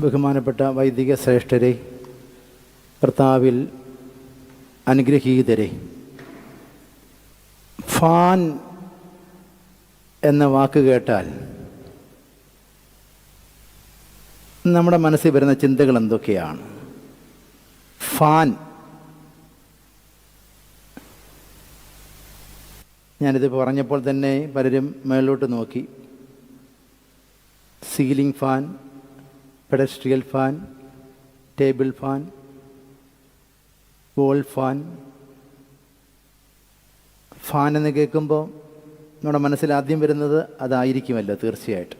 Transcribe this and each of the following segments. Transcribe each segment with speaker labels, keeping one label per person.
Speaker 1: ബഹുമാനപ്പെട്ട വൈദിക ശ്രേഷ്ഠരെ കർത്താവിൽ അനുഗ്രഹീതരെ. ഫാൻ എന്ന വാക്ക് കേട്ടാൽ നമ്മുടെ മനസ്സിൽ വരുന്ന ചിന്തകൾ എന്തൊക്കെയാണ്? ഫാൻ. ഞാനിത് പറഞ്ഞപ്പോൾ തന്നെ പലരും മേളിലോട്ട് നോക്കി. Ceiling fan pedestal fan table fan wall fan. Fan എന്ന് കേൾക്കുമ്പോൾ നമ്മുടെ മനസ്സിൽ ആദ്യം വരുന്നത് അതായിരിക്കുമല്ലോ തീർച്ചയായിട്ടും.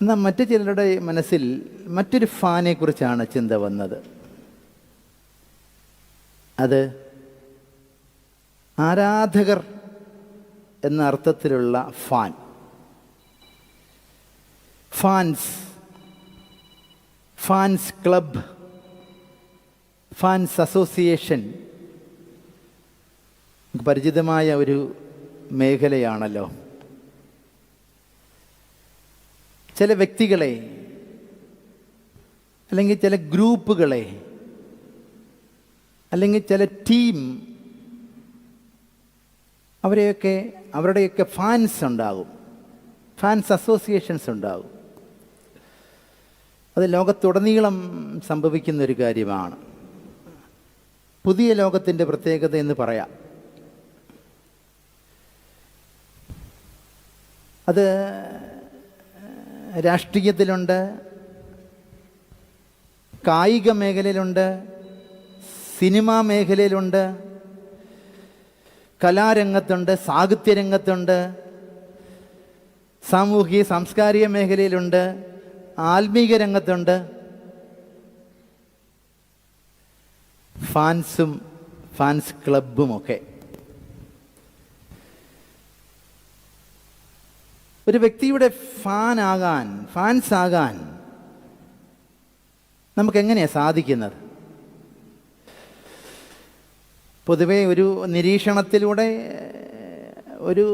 Speaker 1: എന്നാൽ മറ്റു ചിലരുടെ മനസ്സിൽ മറ്റൊരു ഫാനെ കുറിച്ചാണ് ചിന്ത വന്നത്. അത് ആരാധകർ എന്ന അർത്ഥത്തിലുള്ള fan. Fans fans club fans association പരിചിതമായ ഒരു മേഖലയാണല്ലോ. ചില വ്യക്തികളെ അല്ലെങ്കിൽ ചില ഗ്രൂപ്പുകളെ അല്ലെങ്കിൽ ചില ടീം അവരെയൊക്കെ അവരുടെയൊക്കെ ഫാൻസ് ഉണ്ടാകും. ഫാൻസ് അസോസിയേഷൻസ് ഉണ്ടാകും. അത് ലോകത്തുടനീളം സംഭവിക്കുന്ന ഒരു കാര്യമാണ്. പുതിയ ലോകത്തിന്റെ പ്രത്യേകത എന്ന് പറയാം. അത് രാഷ്ട്രീയത്തിലുണ്ട് കായിക മേഖലയിലുണ്ട് സിനിമാ മേഖലയിലുണ്ട് കലാരംഗത്തുണ്ട് സാഹിത്യരംഗത്തുണ്ട് സാമൂഹിക സാംസ്കാരിക മേഖലയിലുണ്ട് ആത്മീക രംഗത്തുണ്ട്. ഫാൻസും ഫാൻസ് ക്ലബുമൊക്കെ ഒരു വ്യക്തിയുടെ ഫാൻ ആകാൻ ഫാൻസ് ആകാൻ നമുക്ക് എങ്ങനെയാണ് സാധിക്കുന്നത്? പൊതുവെ ഒരു നിരീക്ഷണത്തിലൂടെ ഒരു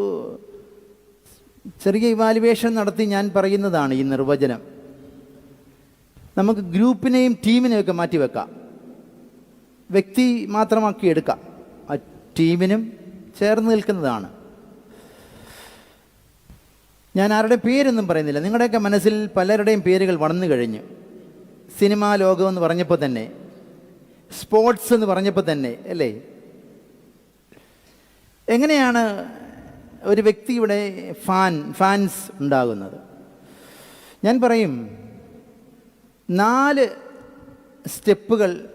Speaker 1: ചെറിയ ഇവാലുവേഷൻ നടത്തി ഞാൻ പറയുന്നതാണ് ഈ നിർവചനം. നമുക്ക് ഗ്രൂപ്പിനെയും ടീമിനെയും ഒക്കെ മാറ്റി വെക്കാം. വ്യക്തി മാത്രമാക്കി എടുക്കാം. ആ ടീമിനും ചേർന്ന് നിൽക്കുന്നതാണ്. ഞാൻ ആരുടെ പേരൊന്നും പറയുന്നില്ല. നിങ്ങളുടെയൊക്കെ മനസ്സിൽ പലരുടെയും പേരുകൾ വളർന്നു കഴിഞ്ഞു. സിനിമാ ലോകമെന്ന് പറഞ്ഞപ്പോൾ തന്നെ സ്പോർട്സ് എന്ന് പറഞ്ഞപ്പോൾ തന്നെ അല്ലേ? എങ്ങനെയാണ് ഒരു വ്യക്തിയുടെ ഫാൻ ഫാൻസ് ഉണ്ടാകുന്നത്? ഞാൻ പറയും നാല് സ്റ്റെപ്പുകൾ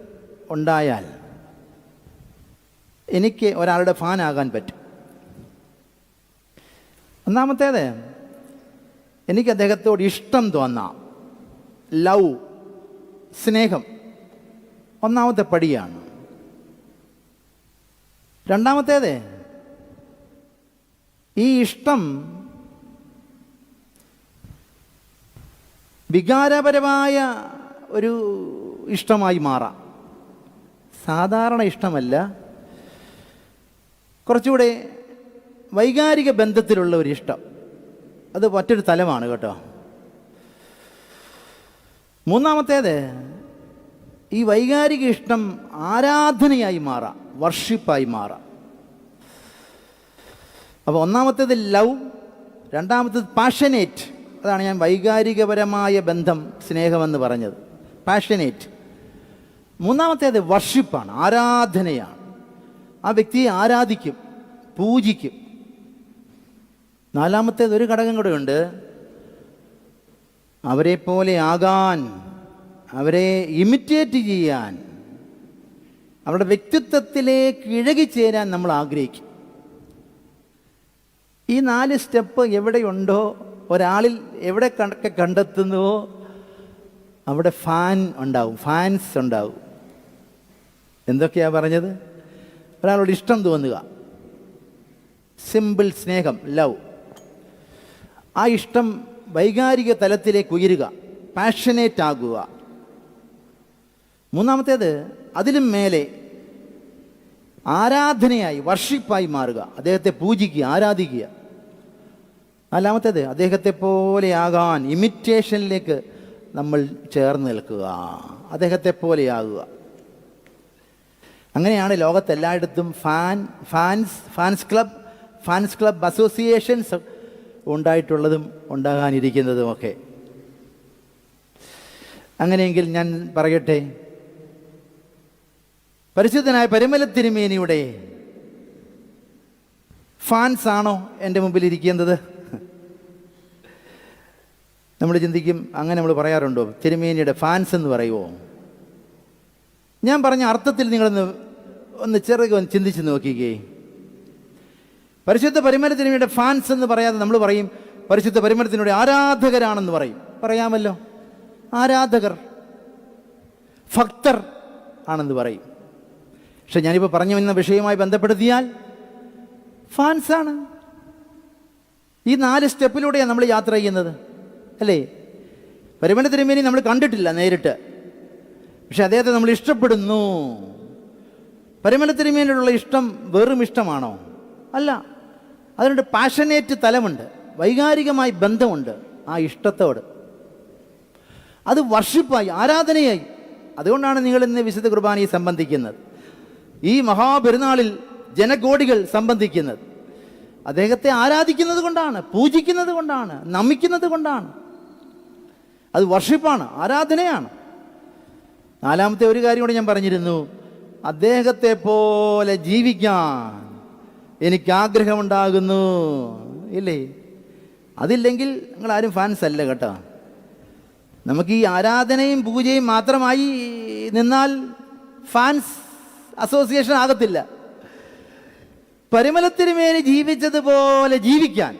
Speaker 1: ഉണ്ടായാൽ എനിക്ക് ഒരാളുടെ ഫാനാകാൻ പറ്റും. ഒന്നാമത്തേത് എനിക്ക് അദ്ദേഹത്തോട് ഇഷ്ടം തോന്നാം ലവ് സ്നേഹം ഒന്നാമത്തെ പടിയാണ്. രണ്ടാമത്തേത് ഈ ഇഷ്ടം വികാരപരമായ ഒരു ഇഷ്ടമായി മാറാം. സാധാരണ ഇഷ്ടമല്ല. കുറച്ചുകൂടെ വൈകാരിക ബന്ധത്തിലുള്ള ഒരു ഇഷ്ടം. അത് മറ്റൊരു തലമാണ് കേട്ടോ. മൂന്നാമത്തേത് ഈ വൈകാരിക ഇഷ്ടം ആരാധനയായി മാറാം വർഷിപ്പായി മാറാം. അപ്പോൾ ഒന്നാമത്തേത് ലവ് രണ്ടാമത്തേത് പാഷനേറ്റ് അതാണ് ഞാൻ വൈകാരികപരമായ ബന്ധം സ്നേഹമെന്ന് പറഞ്ഞത്. പാഷനേറ്റ് മൂന്നാമത്തേത് വർഷിപ്പാണ് ആരാധനയാണ്. ആ വ്യക്തിയെ ആരാധിക്കും പൂജിക്കും. നാലാമത്തേത് ഒരു ഘടകം കൂടെ ഉണ്ട്. അവരെ പോലെ ആകാൻ അവരെ ഇമിറ്റേറ്റ് ചെയ്യാൻ അവരുടെ വ്യക്തിത്വത്തിലേക്ക് ഇഴകിച്ചേരാൻ നമ്മൾ ആഗ്രഹിക്കും. ഈ നാല് സ്റ്റെപ്പ് എവിടെയുണ്ടോ ഒരാളിൽ എവിടെ കണക്കെ കണ്ടെത്തുന്നുവോ അവിടെ ഫാൻ ഉണ്ടാവും ഫാൻസ് ഉണ്ടാവും. എന്തൊക്കെയാ പറഞ്ഞത്? ഒരാളോട് ഇഷ്ടം തോന്നുക. സിമ്പിൾ സ്നേഹം ലവ്. ആ ഇഷ്ടം വൈകാരിക തലത്തിലേക്ക് ഉയരുക പാഷനേറ്റ് ആകുക. മൂന്നാമത്തേത് അതിലും മേലെ ആരാധനയായി വർഷിപ്പായി മാറുക. അദ്ദേഹത്തെ പൂജിക്കുക ആരാധിക്കുക. നാലാമത്തേത് അദ്ദേഹത്തെ പോലെയാകാൻ ഇമിറ്റേഷനിലേക്ക് നമ്മൾ ചേർന്ന് നിൽക്കുക. അദ്ദേഹത്തെ പോലെയാകുക അങ്ങനെയാണ് ലോകത്തെല്ലായിടത്തും fan fans fans club fans club associations ഉണ്ടായിട്ടുള്ളതും ഉണ്ടാകാനിരിക്കുന്നതുമൊക്കെ. അങ്ങനെയെങ്കിൽ ഞാൻ പറയട്ടെ പരിശുദ്ധനായ പരിമല തിരുമേനിയുടെ ഫാൻസ് ആണോ എന്റെ മുമ്പിൽ ഇരിക്കുന്നത് നമ്മൾ ചിന്തിക്കും അങ്ങനെ നമ്മൾ പറയാറുണ്ടോ? തിരുമേനിയുടെ ഫാൻസ് എന്ന് പറയുമോ ഞാൻ പറഞ്ഞ അർത്ഥത്തിൽ നിങ്ങളൊന്ന് ഒന്ന് ചെറുകെ ഒന്ന് ചിന്തിച്ച് നോക്കിക്കേ. പരിശുദ്ധ പരിമലത്തിനുടെ ഫാൻസ് എന്ന് പറയാതെ നമ്മൾ പറയും പരിശുദ്ധ പരിമലത്തിനുടെ ആരാധകരാണെന്ന് പറയും. പറയാമല്ലോ. ആരാധകർ ഭക്തർ ആണെന്ന് പറയും. പക്ഷെ ഞാനിപ്പോൾ പറഞ്ഞു വന്ന വിഷയവുമായി ബന്ധപ്പെടുത്തിയാൽ ഫാൻസാണ് ഈ നാല് സ്റ്റെപ്പിലൂടെയാണ് നമ്മൾ യാത്ര ചെയ്യുന്നത്. അല്ലേ? പരിമണ തിരുമേനി നമ്മൾ കണ്ടിട്ടില്ല നേരിട്ട്. പക്ഷെ അദ്ദേഹത്തെ നമ്മൾ ഇഷ്ടപ്പെടുന്നു. പരിമണ തിരുമേനിയോടുള്ള ഇഷ്ടം വെറും ഇഷ്ടമാണോ? അല്ല. അതിനൊരു പാഷനേറ്റ് തലമുണ്ട്. വൈകാരികമായി ബന്ധമുണ്ട് ആ ഇഷ്ടത്തോട്. അത് വർഷിപ്പായി ആരാധനയായി. അതുകൊണ്ടാണ് നിങ്ങൾ ഇന്ന് വിശുദ്ധ കുർബാനയെ സംബന്ധിക്കുന്നത്. ഈ മഹാപെരുന്നാളിൽ ജനകോടികൾ സംബന്ധിക്കുന്നത്. അദ്ദേഹത്തെ ആരാധിക്കുന്നത് കൊണ്ടാണ് പൂജിക്കുന്നത് കൊണ്ടാണ് നമിക്കുന്നത് കൊണ്ടാണ്. അത് വർഷിപ്പാണ് ആരാധനയാണ്. നാലാമത്തെ ഒരു കാര്യം കൂടെ ഞാൻ പറഞ്ഞിരുന്നു. അദ്ദേഹത്തെ പോലെ ജീവിക്കാൻ എനിക്ക് ആഗ്രഹമുണ്ടാകുന്നു. ഇല്ലേ? അതില്ലെങ്കിൽ നിങ്ങൾ ആരും ഫാൻസ് അല്ല കേട്ടോ. നമുക്ക് ഈ ആരാധനയും പൂജയും മാത്രമായി നിന്നാൽ ഫാൻസ് അസോസിയേഷൻ ആകത്തില്ല. പരിമലത്തിനുമേൽ ജീവിച്ചതുപോലെ ജീവിക്കാൻ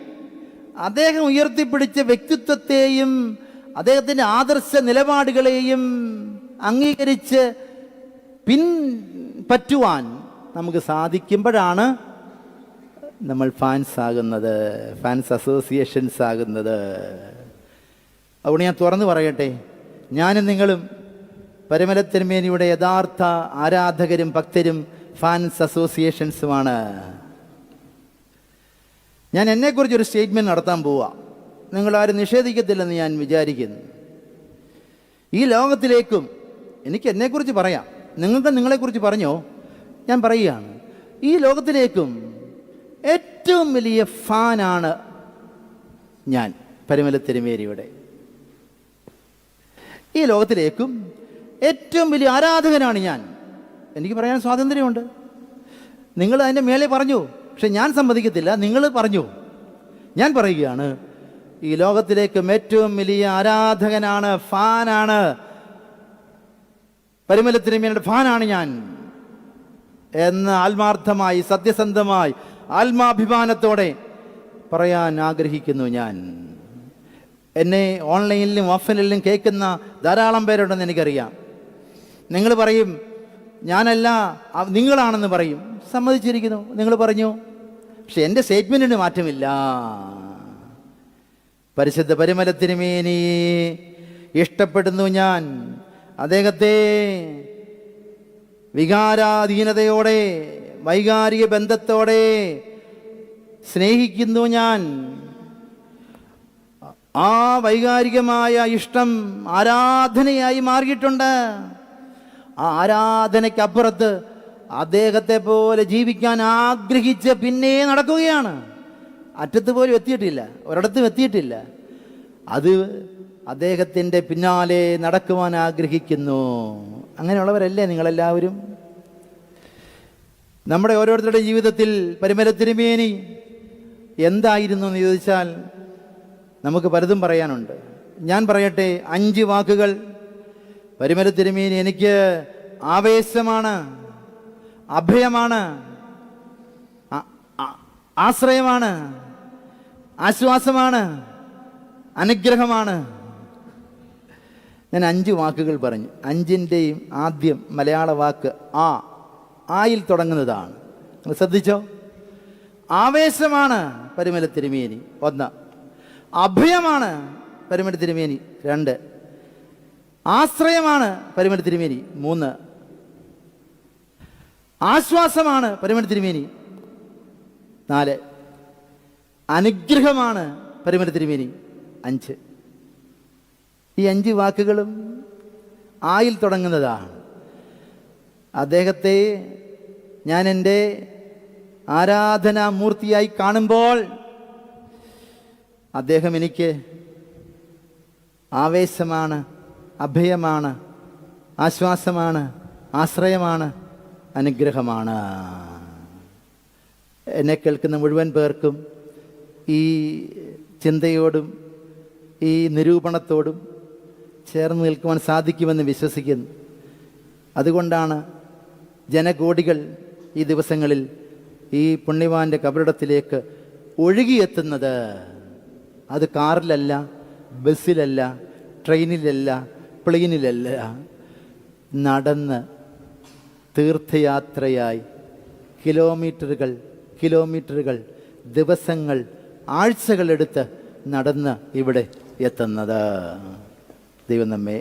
Speaker 1: അദ്ദേഹം ഉയർത്തിപ്പിടിച്ച വ്യക്തിത്വത്തെയും അദ്ദേഹത്തിന്റെ ആദർശ നിലപാടുകളെയും അംഗീകരിച്ച് പിൻപറ്റുവാൻ നമുക്ക് സാധിക്കുമ്പോഴാണ് നമ്മൾ ഫാൻസ് ആകുന്നത് ഫാൻസ് അസോസിയേഷൻസ് ആകുന്നത്. അതുകൊണ്ട് ഞാൻ തുറന്നു പറയട്ടെ ഞാനും നിങ്ങളും പരിമലത്തിരുമേനിയുടെ യഥാർത്ഥ ആരാധകരും ഭക്തരും ഫാൻസ് അസോസിയേഷൻസുമാണ് ഞാൻ എന്നെക്കുറിച്ചൊരു സ്റ്റേറ്റ്മെന്റ് നടത്താൻ പോവുക നിങ്ങളാരും നിഷേധിക്കത്തില്ലെന്ന് ഞാൻ വിചാരിക്കുന്നു. ഈ ലോകത്തിലേക്കും എനിക്ക് എന്നെക്കുറിച്ച് പറയാം. നിങ്ങൾക്ക് നിങ്ങളെക്കുറിച്ച് പറഞ്ഞോ? ഞാൻ പറയുകയാണ്. ഈ ലോകത്തിലേക്കും ഏറ്റവും വലിയ ഫാനാണ് ഞാൻ പരിമല തിരുമേരിയുടെ ഈ ലോകത്തിലേക്കും ഏറ്റവും വലിയ ആരാധകനാണ് ഞാൻ. എനിക്ക് പറയാൻ സ്വാതന്ത്ര്യമുണ്ട്. നിങ്ങൾ അതിന്റെ മേലെ പറഞ്ഞു പക്ഷെ ഞാൻ സമ്മതിക്കത്തില്ല. നിങ്ങൾ പറഞ്ഞു. ഞാൻ പറയുകയാണ് ഈ ലോകത്തിലേക്കും ഏറ്റവും വലിയ ആരാധകനാണ് ഫാനാണ്. പരിമലത്തിനുമേയുടെ ഫാനാണ് ഞാൻ. എന്ന് ആത്മാർത്ഥമായി സത്യസന്ധമായി ആത്മാഭിമാനത്തോടെ പറയാൻ ആഗ്രഹിക്കുന്നു ഞാൻ. എന്നെ ഓൺലൈനിലും ഓഫ്ലൈനിലും കേൾക്കുന്ന ധാരാളം പേരുണ്ടെന്ന് എനിക്കറിയാം. നിങ്ങൾ പറയും ഞാനല്ല നിങ്ങളാണെന്ന് പറയും. സമ്മതിച്ചിരിക്കുന്നു. നിങ്ങൾ പറഞ്ഞു പക്ഷെ എന്റെ സ്റ്റേറ്റ്മെന്റിന് മാറ്റമില്ല. പരിശുദ്ധ പരിമലത്തിനുമേനി ഇഷ്ടപ്പെടുന്നു ഞാൻ അദ്ദേഹത്തെ. വികാരാധീനതയോടെ വൈകാരിക ബന്ധത്തോടെ സ്നേഹിക്കുന്നു ഞാൻ. ആ വൈകാരികമായ ഇഷ്ടം ആരാധനയായി മാറിയിട്ടുണ്ട്. ആ ആരാധനയ്ക്കപ്പുറത്ത് അദ്ദേഹത്തെ പോലെ ജീവിക്കാൻ ആഗ്രഹിച്ച് പിന്നെ നടക്കുകയാണ്. അറ്റത്ത് പോലും എത്തിയിട്ടില്ല. ഒരിടത്തും എത്തിയിട്ടില്ല. അത് അദ്ദേഹത്തിന്റെ പിന്നാലെ നടക്കുവാൻ ആഗ്രഹിക്കുന്നു. അങ്ങനെയുള്ളവരല്ലേ നിങ്ങളെല്ലാവരും? നമ്മുടെ ഓരോരുത്തരുടെ ജീവിതത്തിൽ പരിമല തിരുമേനി എന്തായിരുന്നു എന്ന് ചോദിച്ചാൽ നമുക്ക് പലതും പറയാനുണ്ട്. ഞാൻ പറയട്ടെ അഞ്ച് വാക്കുകൾ. പരിമല തിരുമേനി എനിക്ക് ആവേശമാണ് അഭയമാണ്. ആശ്രയമാണ് ആശ്വാസമാണ് അനുഗ്രഹമാണ്. ഞാൻ അഞ്ച് വാക്കുകൾ പറഞ്ഞു. അഞ്ചിന്റെയും ആദ്യം മലയാള വാക്ക് ആ ആയിൽ തുടങ്ങുന്നതാണ്. നിങ്ങൾ ശ്രദ്ധിച്ചോ? ആവേശമാണ് പരിമല തിരുമേനി ഒന്ന്. അഭയമാണ് പരിമല തിരുമേനി രണ്ട്. ആശ്രയമാണ് പരിമല തിരുമേനി മൂന്ന്. ആശ്വാസമാണ് പരിമല തിരുമേനി നാല്. അനുഗ്രഹമാണ് പരിമല തിരുമേനി. അഞ്ച്. ഈ അഞ്ച് വാക്കുകളും ആയിൽ തുടങ്ങുന്നതാണ്. അദ്ദേഹത്തെ ഞാൻ എന്റെ ആരാധനാമൂർത്തിയായി കാണുമ്പോൾ അദ്ദേഹം എനിക്ക് ആവേശമാണ് അഭയമാണ് ആശ്വാസമാണ് ആശ്രയമാണ് അനുഗ്രഹമാണ്. എന്നെ കേൾക്കുന്ന മുഴുവൻ പേർക്കും ഈ ചിന്തയോടും ഈ നിരൂപണത്തോടും ചേർന്ന് നിൽക്കുവാൻ സാധിക്കുമെന്ന് വിശ്വസിക്കുന്നു. അതുകൊണ്ടാണ് ജനകോടികൾ ഈ ദിവസങ്ങളിൽ ഈ പുണ്യവാന്റെ കബറിടത്തിലേക്ക് ഒഴുകിയെത്തുന്നത്. അത് കാറിലല്ല ബസ്സിലല്ല ട്രെയിനിലല്ല പ്ലെയിനിലല്ല. നടന്ന് തീർത്ഥയാത്രയായി കിലോമീറ്ററുകൾ കിലോമീറ്ററുകൾ ദിവസങ്ങൾ ആഴ്ചകളെടുത്ത് നടന്ന് ഇവിടെ എത്തുന്നത്. ദൈവം നമ്മെ